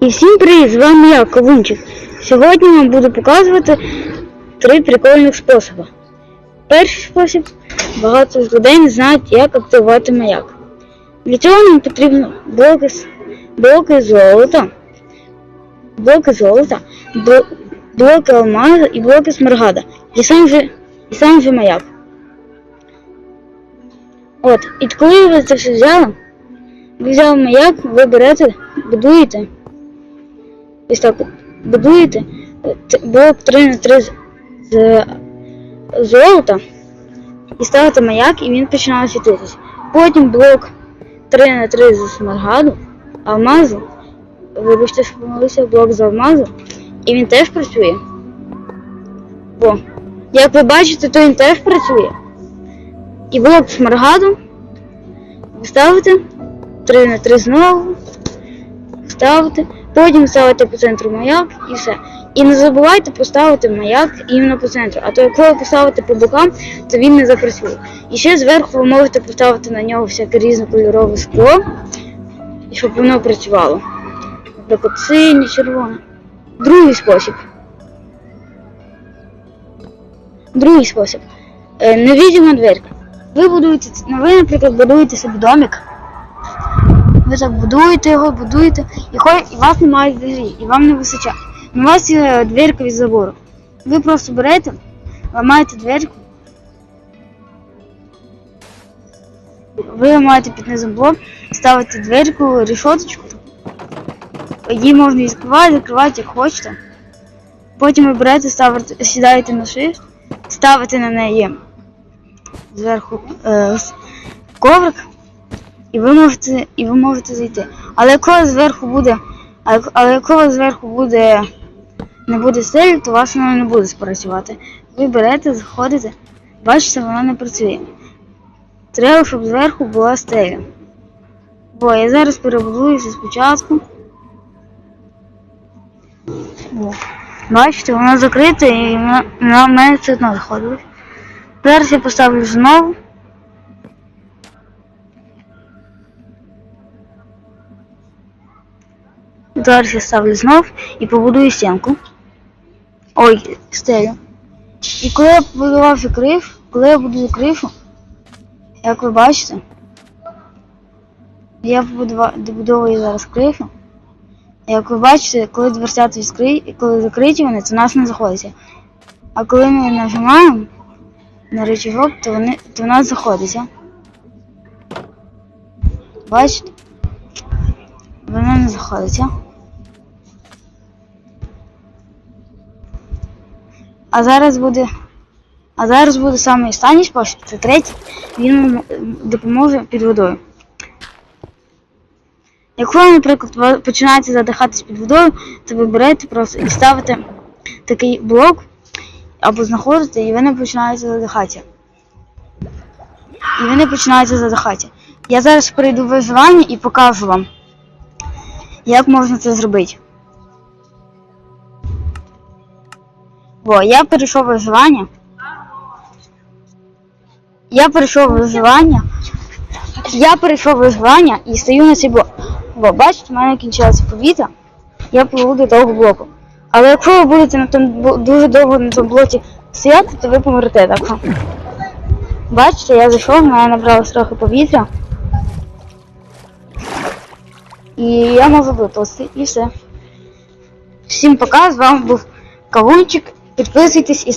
І всім привіт! З вами я, Ковунчик. Сьогодні вам буду показувати три прикольних способи. Перший спосіб багато з людей не знають, як активувати маяк. Для цього нам потрібно блоки, блоки золота, блоки золота, блоки алмазу і блоки смаргада. І сам же, і сам же маяк. От, і коли ви це все взяли, ви взяли маяк, ви берете, будуєте. Ось так будуєте 3 на 3 з, з золота і ставите маяк, і він починає світитись. Потім блок 3 на 3 з смаргаду, алмазу. Вибачте, що помилився, блок з алмазу. І він теж працює. Бо, як ви бачите, то він теж працює. І блок ви ставите 3 на 3 знову ставите, потім ставите по центру маяк і все. І не забувайте поставити маяк іменно по центру. А то якщо ви поставите по бокам, то він не запрацює. І ще зверху ви можете поставити на нього всяке різнокольорове скло, щоб воно працювало. Наприклад, синє, червоне. Другий спосіб. Другий спосіб. Е, невидима дверка. Ви будуєте, ну, ви, наприклад, будуєте собі домик. Ви так будуєте його, будуєте, і, хо- і вас немає двері, і вам не височає. У вас є дверка від забору. Ви просто берете, ламаєте дверку. Ви ламаєте під низом блок, ставите дверку, рішоточку. Її можна відкривати, закривати як хочете. Потім ви берете, ставите, сідаєте на shift, ставите на неї зверху е, коврик. І ви можете, і ви можете зайти. Але якщо зверху буде, але якщо зверху буде не буде стелі, то у вас воно не буде спрацювати. Ви берете, заходите, бачите, вона не працює. Треба, щоб зверху була стеля. Бо я зараз перебудуюся спочатку. О. Бачите, вона закрита і вона мене все одно заходить. Зараз я поставлю знову. Зараз я ставлю знов і побудую стінку. Ой, стелю. І коли я побудував цю кришу, коли я будую кришу, як ви бачите, я добудовую зараз кришу. Як ви бачите, коли дверцята відкриті, коли закриті вони, то нас не заходиться. А коли ми нажимаємо на рычажок, то вони то в нас заходиться. Бачите? Воно не заходиться. А зараз буде. А зараз буде саме останній спосіб, це третій, він допоможе під водою. Якщо, наприклад, починаєте задихатись під водою, то ви берете просто і ставите такий блок або знаходите, і ви не починаєте задихатися. І ви не починаєте задихатися. Я зараз перейду в виживання і покажу вам, як можна це зробити. Бо я перейшов виживання. Я перейшов виживання. Я перейшов виживання і стою на цей блок. Бо бачите, в мене кінчається повітря. Я пливу до того блоку. Але якщо ви будете на тому дуже довго на тому блоці стояти, то ви помрете так. Бачите, я зайшов, в мене набралось трохи повітря. І я можу виплисти, і все. Всім пока, з вами був Кавунчик. Підписуйтесь і